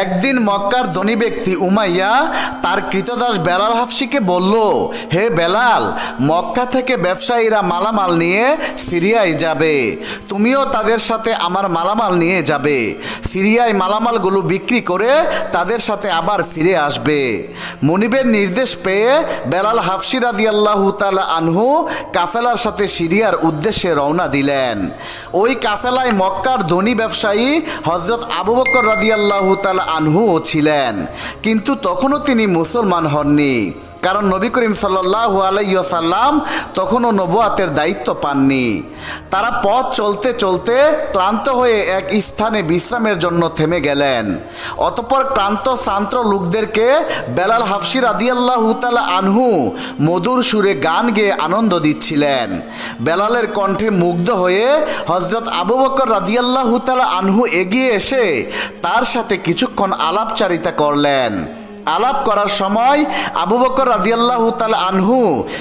একদিন মক্কার ধনী ব্যক্তি উমাইয়া তার কৃতদাস বেলাল হাফসিকে বলল, হে বেলাল, মক্কা থেকে ব্যবসায়ীরা মালামাল নিয়ে সিরিয়ায় যাবে। তুমিও তাদের সাথে আমার মালামাল নিয়ে যাবে। সিরিয়ায় মালামালগুলো বিক্রি করে তাদের সাথে আবার ফিরে আসবে। মনিবের নির্দেশ পেয়ে বেলাল হাফসি রাদিয়াল্লাহু তালা আনহু কাফেলার সাথে সিরিয়ার উদ্দেশ্যে রওনা দিলেন। ওই কাফেলায় মক্কার ধনী ব্যবসায়ী হজরত আবু বকর রাদিয়াল্লাহু তাআলা আনহুও ছিলেন কিন্তু তখনও তিনি মুসলমান হননি। কারণ নবী করিম সাল্লাহ আলাইসাল্লাম তখনও নবুয়াতের দায়িত্ব পাননি। তারা পথ চলতে চলতে ক্লান্ত হয়ে এক স্থানে বিশ্রামের জন্য থেমে গেলেন। অতপর ক্লান্ত, শ্রান্ত লোকদেরকে বেলাল হাফসির আদিয়াল্লাহ তালা আনহু মধুর সুরে গান গেয়ে আনন্দ দিচ্ছিলেন। বেলালের কণ্ঠে মুগ্ধ হয়ে হজরত আবু বকর রাদিয়াল্লাহ তালা আনহু এগিয়ে এসে তার সাথে কিছুক্ষণ আলাপচারিতা করলেন। আলাপ করার সময় আবু বকর রাজিয়াল্লাহ তাল আনহু,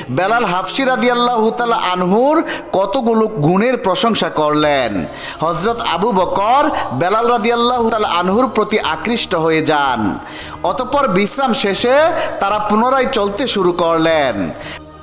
বেলাল হাফসি রাজিয়াল্লাহ তাল আনহুর কতগুলো গুণের প্রশংসা করলেন। হজরত আবু বকর বেলাল রাজিয়াল্লাহ তাল আনহুর প্রতি আকৃষ্ট হয়ে যান। অতপর বিশ্রাম শেষে তারা পুনরায় চলতে শুরু করলেন।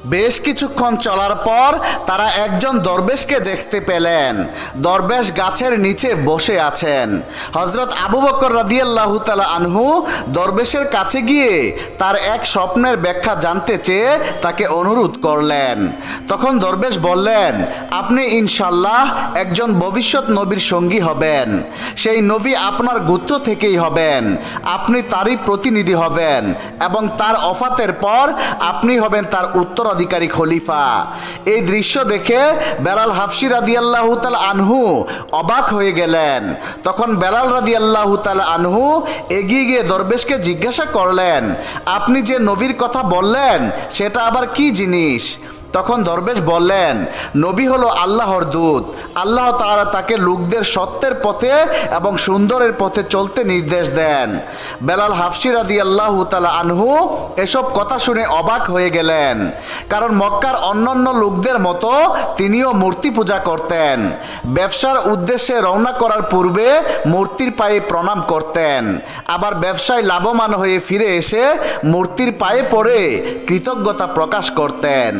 বেশ কিছুক্ষণ চলার পর তারা একজন দরবেশকে দেখতে পেলেন। দরবেশ গাছের নিচে বসে আছেন। হজরত আবু বকর রাদিয়াল্লাহু তাআলা আনহু দরবেশের কাছে গিয়ে তার এক স্বপ্নের ব্যাখ্যা জানতে চেয়ে তাকে অনুরোধ করলেন। তখন দরবেশ বললেন, আপনি ইনশাল্লাহ একজন ভবিষ্যৎ নবীর সঙ্গী হবেন। সেই নবী আপনার গুত্র থেকেই হবেন। আপনি তারই প্রতিনিধি হবেন এবং তার অফাতের পর আপনি হবেন তার উত্তরাধিকারী। খলিফা। এই দৃশ্য দেখে বেলাল হাফসি রাদি আল্লাহ আনহু অবাক হয়ে গেলেন। তখন বেলাল রাদি আল্লাহ আনহু এগিয়ে গিয়ে দরবেশকে জিজ্ঞাসা করলেন, আপনি যে নবীর কথা বললেন, সেটা আবার কি জিনিস? তখন দরবেশ বললেন, নবী হলো আল্লাহর দূত। আল্লাহ তাআলা তাকে লোকদের সত্যের পথে এবং সুন্দরের পথে চলতে নির্দেশ দেন। বেলাল হাফসি রাদি আল্লাহ তালা আনহু এসব কথা শুনে অবাক হয়ে গেলেন, কারণ মক্কার অন্যান্য লোকদের মতো তিনিও মূর্তি পূজা করতেন। ব্যবসার উদ্দেশ্যে রওনা করার পূর্বে মূর্তির পায়ে প্রণাম করতেন। আবার ব্যবসায় লাভবান হয়ে ফিরে এসে মূর্তির পায়ে পড়ে কৃতজ্ঞতা প্রকাশ করতেন।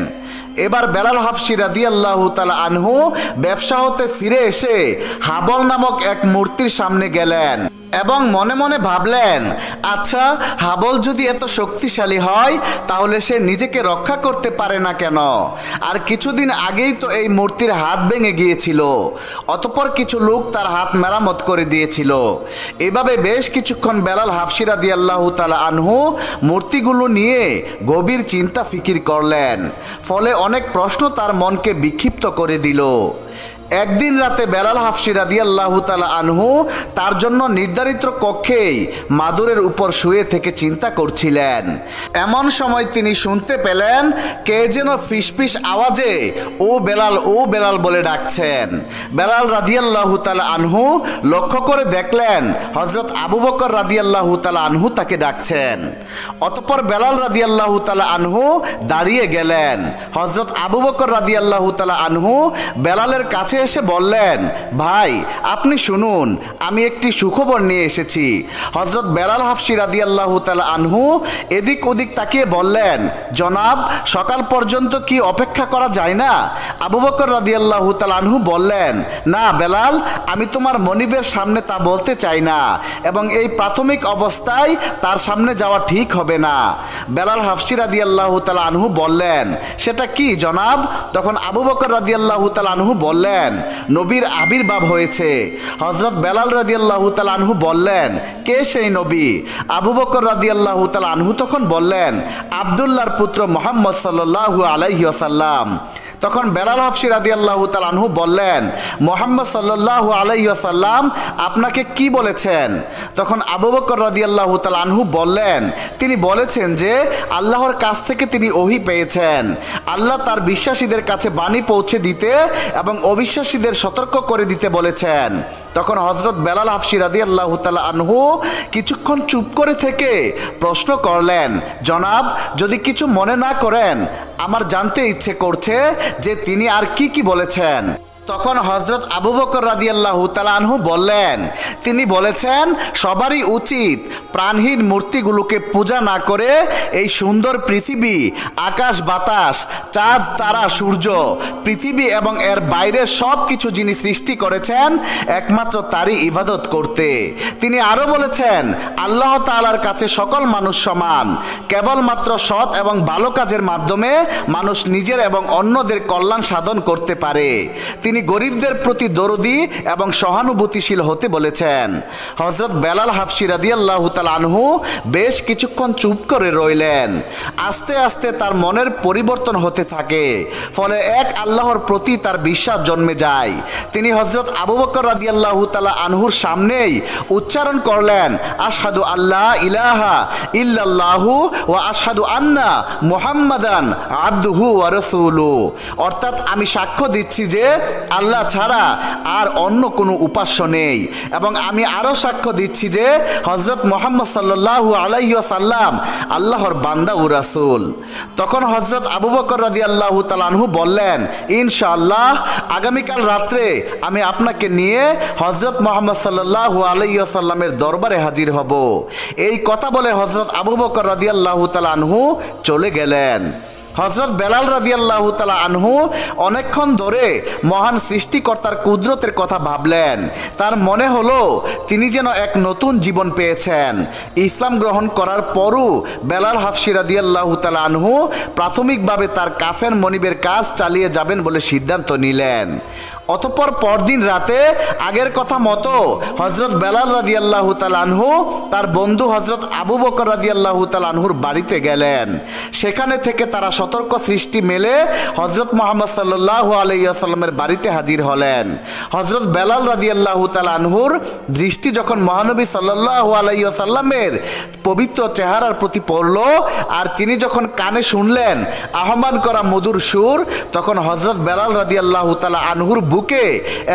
এবার বেলাল হাফসি রাদি আল্লাহ তালা আনহু ব্যবসা হতে ফিরে এসে হাবল নামক এক মূর্তির সামনে গেলেন। এবং মনে মনে ভাবলেন আচ্ছা হাবল যদি এত শক্তিশালী হয়, তাহলে সে নিজেকে রক্ষা করতে পারে না কেন? আর কিছুদিন আগেই তো এই মূর্তির হাত ভেঙে গিয়েছিল। অতপর কিছু লোক তার হাত মেরামত করে দিয়েছিল। এভাবে বেশ কিছুক্ষণ বেলাল হাফসিরা দিয়ে আল্লাহ তালা আনহু মূর্তিগুলো নিয়ে গভীর চিন্তা ফিকির করলেন। ফলে অনেক প্রশ্ন তার মনকে বিক্ষিপ্ত করে দিল। একদিন রাতে বেলাল হাফসি রাদিয়াল্লাহু তালা আনহু তার জন্য নির্ধারিত কক্ষেই মাদুরের উপর শুয়ে থেকে চিন্তা করছিলেন। এমন সময় তিনি শুনতে পেলেন, কে যেন ফিসফিস আওয়াজে, ও বেলাল ও বেলাল বলে ডাকছেন। বেলাল রাদিয়াল্লাহু তালা আনহু লক্ষ্য করে দেখলেন হজরত আবু বকর রাদিয়াল্লাহু তালা আনহু তাকে ডাকছেন। অতপর বেলাল রাদিয়াল্লাহু তালা আনহু দাঁড়িয়ে গেলেন। হজরত আবু বকর রাদিয়াল্লাহু তালা আনহু বেলালের কাছে এসে বললেন, ভাই, আপনি শুনুন, আমি একটি সুখবর নিয়ে এসেছি। হজরত বেলাল হাফসি রাদি আল্লাহ তালা আনহু এদিক ওদিক তাকিয়ে বললেন, জনাব, সকাল পর্যন্ত কি অপেক্ষা করা যায় না? আবু বকর রাদি আল্লাহ তালা আনহু বললেন, না বেলাল, আমি তোমার মনিবের সামনে তা বলতে চাই না এবং এই প্রাথমিক অবস্থায় তার সামনে যাওয়া ঠিক হবে না। বেলাল হাফসি রাদি আল্লাহ তালা আনহু বললেন, সেটা কি জনাব? তখন আবু বকর রাদি আল্লাহ তালা আনহু বললেন নবীর আবির্ভাব হয়েছে। হজরত বেলাল রাজি আল্লাহ আনহু বললেন, কে সেই নবী? আবু বকর রাজি আল্লাহ আনহু তখন বললেন, আবদুল্লাহর পুত্র মোহাম্মদ সাল্লাহু আলাইহি আসাল্লাম তখন বেলাল হাফসি রাদি আল্লাহ আনহু বললেন, মোহাম্মদ সাল্লাহু আলাইহি আসাল্লাম আপনাকে কি বলেছেন? তখন আবু বকর রাদি আল্লাহ আনহু বললেন, তিনি বলেছেন যে আল্লাহর কাছ থেকে তিনি ওহি পেয়েছেন। আল্লাহ তার বিশ্বাসীদের কাছে বাণী পৌঁছে দিতে এবং অবিশ্বাসীদের সতর্ক করে দিতে বলেছেন। তখন হজরত বেলাল হাফসি রাদি আল্লাহ আনহু কিছুক্ষণ চুপ করে থেকে প্রশ্ন করলেন, জনাব, যদি কিছু মনে না করেন আমার জানতে ইচ্ছে করছে যে তিনি আর কি কি বলেছেন। তখন হজরত আবু বকর রাদিয়াল্লাহু তালানহু বললেন, তিনি বলেছেন, সবারই উচিত প্রাণহীন মূর্তিগুলোকে পূজা না করে এই সুন্দর পৃথিবী, আকাশ, বাতাস, চাঁদ, তারা, সূর্য, পৃথিবী এবং এর বাইরে সব কিছু যিনি সৃষ্টি করেছেন, একমাত্র তারই ইবাদত করতে। তিনি আরও বলেছেন, আল্লাহ তাআলার কাছে সকল মানুষ সমান, কেবলমাত্র সৎ এবং ভালো কাজের মাধ্যমে মানুষ নিজের এবং অন্যদের কল্যাণ সাধন করতে পারে। তিনি গরিবদের প্রতি দরদি এবং সহানুভূতিশীল হতে বলেছেন। হজরত বেলাল হাফসি রাদিয়াল্লাহু তাআলা আনহু বেশ কিছুক্ষণ চুপ করে রইলেন। আস্তে আস্তে তার মনের পরিবর্তন হতে থাকে, ফলে এক আল্লাহর প্রতি তার বিশ্বাস জন্মে যায়। তিনি হজরত আবু বকর রাদিয়াল্লাহু তাআলা আনহুর সামনেই উচ্চারণ করলেন, আশহাদু আল্লাহ ইলাহা ইল্লাল্লাহু ও আশহাদু আন্না মুহাম্মাদান আব্দুহু ওয়া রাসূলু অর্থাৎ আমি সাক্ষ্য দিচ্ছি যে আল্লাহ ছাড়া আর অন্য কোনো উপাস্য নেই। এবং আমি আরও সাক্ষ্য দিচ্ছি যে হজরত মোহাম্মদ সাল্লাল্লাহু আলাইহি সাল্লাম আল্লাহর বান্দা ও রাসূল। তখন হজরত আবু বকর রাদিয়াল্লাহু তাআলাহু বললেন, ইনশাআল্লাহ, আগামীকাল রাত্রে আমি আপনাকে নিয়ে হজরত মোহাম্মদ সাল্লাল্লাহু আলাইহি সাল্লামের দরবারে হাজির হব। এই কথা বলে হজরত আবু বকর রাদিয়াল্লাহু তাআলাহু চলে গেলেন। হজরত বেলাল রাদিয়াল্লাহু তালা আনহু অনেকক্ষণ ধরে মহান সৃষ্টিকর্তার কুদরতের কথা ভাবলেন। তার মনে হলো, তিনি যেন এক নতুন জীবন পেয়েছেন। ইসলাম গ্রহণ করার পরও বেলাল হাফসি রাদিয়াল্লাহু তালা আনহু প্রাথমিকভাবে তার কাফের মনিবের কাজ চালিয়ে যাবেন বলে সিদ্ধান্ত নিলেন। অতঃপর পরদিন রাতে আগের কথা মতো হজরত বেলাল রাদিয়াল্লাহু তালানহু তার বন্ধু হজরত আবু বকর রাদিয়াল্লাহু তালানহুর বাড়িতে গেলেন। সেখানে থেকে তারা সতর্ক সৃষ্টি মেলে হজরত মোহাম্মদ সাল্লাল্লাহু আলাইসাল্লামের বাড়িতে হাজির হলেন। হজরত বেলাল রাদিয়াল্লাহু তালানহুর দৃষ্টি যখন মহানবী সাল্লাল্লাহু আলাইসাল্লামের পবিত্র চেহারার প্রতি পড়ল আর তিনি যখন কানে শুনলেন আহ্বান করা মধুর সুর, তখন হজরত বেলাল রাদিয়াল্লাহু তালা আনহুর বুকে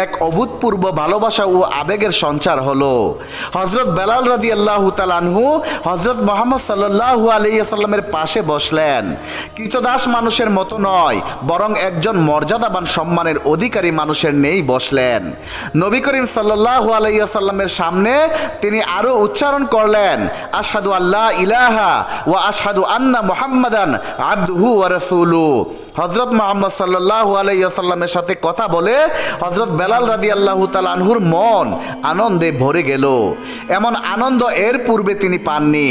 এক অভূতপূর্ব ভালোবাসা ও আবেগের সঞ্চার হলো। হজরত বেলাল রাদি আল্লাহ তালানহু হজরত মোহাম্মদ সাল্লাহু আলাইসাল্লামের পাশে বসলেন। কৃতদাস মানুষের মতো নয়, বরং একজন মর্যাদাবান সম্মানের অধিকারী মানুষের নেই বসলেন। নবী করিম সাল্লাহু আলাইসাল্লামের সামনে তিনি আরও উচ্চারণ করলেন, আশহাদু আল্লাহ ইলাহা ও আশহাদু আন্না মুহাম্মাদান আব্দুহু রাসূলু। হযরত মুহাম্মদ সাল্লাল্লাহু আলাইহি ওয়াসাল্লামের সাথে কথা বলে হজরত বেলাল রাদিয়াল্লাহু তাআলা আনহুর মন আনন্দে ভরে গেল। এমন আনন্দ এর পূর্বে তিনি পাননি।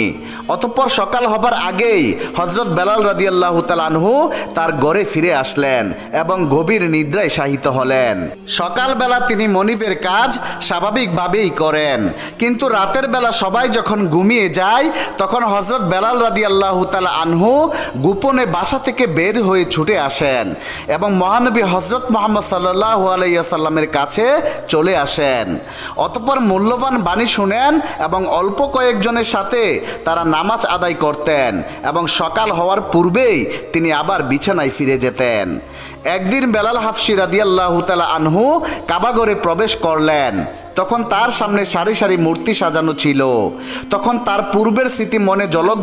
অতঃপর সকাল হবার আগেই হজরত বেলাল রাদিয়াল্লাহু তাআলা আনহু তার গড়ে ফিরে আসলেন এবং গভীর নিদ্রায় শায়িত হলেন। সকালবেলা তিনি মনিবের কাজ স্বাভাবিকভাবেই করেন। কিন্তু রাতের বেলা সবাই যখন ঘুমিয়ে যায়, তখন হজরত বেলাল রাদি আল্লাহ তালা আনহু গোপনে বাসা থেকে বের হয়ে ছুটে আসেন এবং মহানবী হজরত মোহাম্মদ সাল্লাহ আলাইসাল্লামের কাছে চলে আসেন। অতপর মূল্যবান বাণী শুনেন এবং অল্প কয়েকজনের সাথে তারা নামাজ আদায় করতেন এবং সকাল হওয়ার পূর্বেই তিনি আবার বিছানায় ফিরে যেতেন। একদিন বেলাল হাফসি রাদিয়াল্লাহু তালা আনহু কাবাগরে প্রবেশ করলেন। তখন তার সামনে সারি সারি মূর্তি সাজানো ছিল। তখন তার পূর্বের স্মৃতি মনে জলক